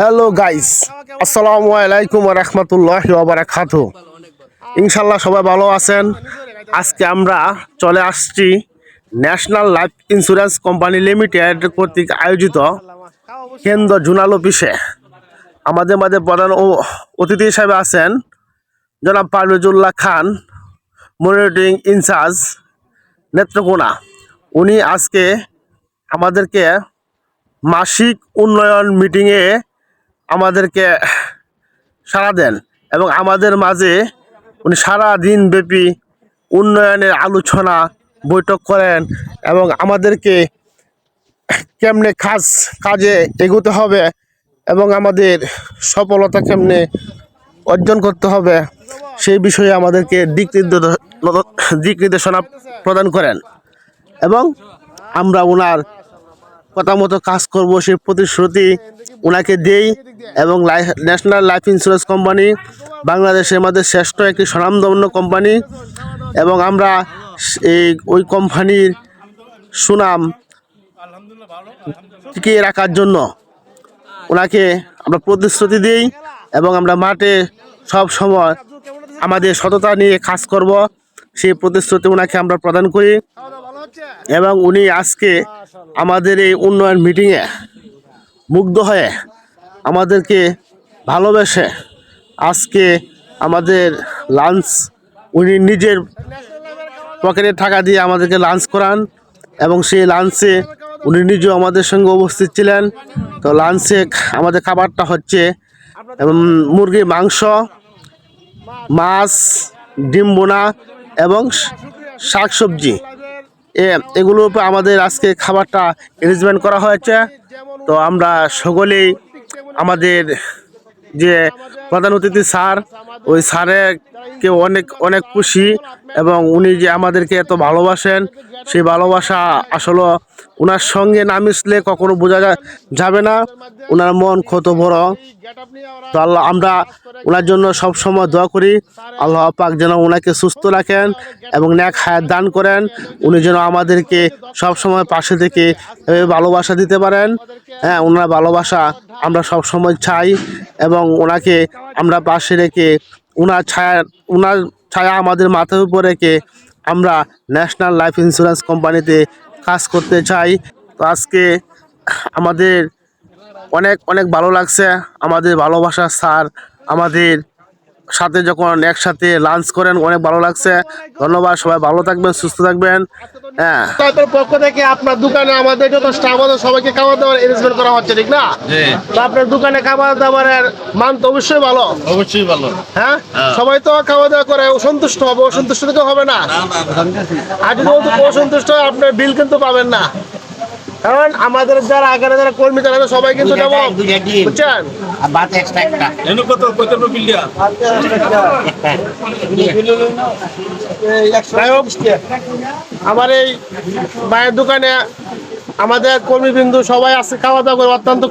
Hello guys আসসালামু আলাইকুম রহমতুল্লাহ বারাকাত ইনশাল্লাহ সবাই ভালো আছেন। আজকে আমরা চলে আসছি National Life Insurance Company Limited কর্তৃক আয়োজিত কেন্দ্র জুনাল অফিসে আমাদের মাঝে প্রধান অতিথি হিসাবে আছেন জনাব পারভেজুল্লাহ খান মনিটরিং ইনচার্জ নেত্রকোনা। উনি আজকে আমাদেরকে মাসিক উন্নয়ন মিটিংয়ে আমাদেরকে সাড়া দেন এবং আমাদের মাঝে উনি সারা দিন ব্যাপী উন্নয়নের আলোচনা, বৈঠক করেন এবং আমাদেরকে কেমনে কাজ কাজে এগোতে হবে এবং আমাদের সফলতা কেমনে অর্জন করতে হবে সেই বিষয়ে আমাদেরকে দিক দিক নির্দেশনা প্রদান করেন এবং আমরা ওনার কথা মতো কাজ করব, সেই প্রতিশ্রুতি ওনাকে দেই এবং ন্যাশনাল লাইফ ইন্স্যুরেন্স কোম্পানি বাংলাদেশের মধ্যে শ্রেষ্ঠ একটি স্বনামধন্য কোম্পানি এবং আমরা এই, ওই কোম্পানির সুনাম টিকিয়ে রাখার জন্য ওনাকে আমরা প্রতিশ্রুতি দিই এবং আমরা মাঠে সব সময় আমাদের সততা নিয়ে কাজ করব, সেই প্রতিশ্রুতি ওনাকে আমরা প্রদান করি। এবং উনি আজকে আমাদের এই উন্নয়ন মিটিংয়ে মুগ্ধ হয়ে আমাদেরকে ভালোবেসে আজকে আমাদের লাঞ্চ উনি নিজের পকেটের টাকা দিয়ে আমাদেরকে লাঞ্চ করান এবং সেই লাঞ্চে উনি নিজেও আমাদের সঙ্গে উপস্থিত ছিলেন। তো লাঞ্চে আমাদের খাবারটা হচ্ছে মুরগির মাংস, মাছ, ডিম বোনা এবং শাক সবজি। এ এগুলোর উপর আমাদের আজকে খাবারটা অ্যারেঞ্জমেন্ট করা হয়েছে। তো আমরা সকলেই আমাদের যে প্রধান অতিথি স্যার, ওই স্যারকে অনেক অনেক খুশি এবং উনি যে আমাদেরকে এত ভালোবাসেন, সেই ভালোবাসা আসলে ওনার সঙ্গে না মিশলে কখনো বোঝা যাবে না। ওনার মন ক্ষত বড়। তো আল্লাহ, আমরা ওনার জন্য সব সময় দোয়া করি। আল্লাহ পাক যেন ওনাকে সুস্থ রাখেন এবং ন্যাক হায়াত দান করেন। উনি যেন আমাদেরকে সব সময় পাশে থেকে ভালোবাসা দিতে পারেন। হ্যাঁ ওনার ভালোবাসা আমরা সব সময় চাই। এবং ওনাকে আমরা পাশে রেখে ওনার ছায়া ওনার ছায়া আমাদের মাথার উপর রেখে আমরা ন্যাশনাল লাইফ ইন্স্যুরেন্স কোম্পানিতে কাজ করতে চাই। তো আজকে আমাদের অনেক অনেক ভালো লাগছে। আমাদের ভালোবাসার স্যার, আমাদের সাথে যখন একসাথে লাঞ্চ করেন অনেক ভালো লাগছে। ধন্যবাদ সবাই ভালো থাকবেন সুস্থ থাকবেন। হ্যাঁ। পক্ষ থেকে আপনার দোকানে আমাদের যত স্টাফ আছে সবাইকে খাবার দাবার অ্যারেঞ্জমেন্ট করা হচ্ছে ঠিক না? তো আপনার দোকানে খাবার দাবারের মান তো অবশ্যই ভালো। অবশ্যই ভালো। হ্যাঁ? হ্যাঁ। সবাই তো খাওয়া দাওয়া করে অসন্তুষ্ট হবে অসন্তুষ্ট তো হবে না। আর যদি অসন্তুষ্ট হয় আপনার বিল কিন্তু পাবেন না। কারণ আমাদের যারা আগারে যারা কর্মী তারা সবাই কিন্তু ডিম। বুঝছেন? আর ভাত এক্সট্রা একটা। এনে কত কত বিলিয়া আমার এই মায়ের দোকানে আমাদের কর্মীবৃন্দু সবাই আছে খাওয়া দাওয়া করে অত্যন্ত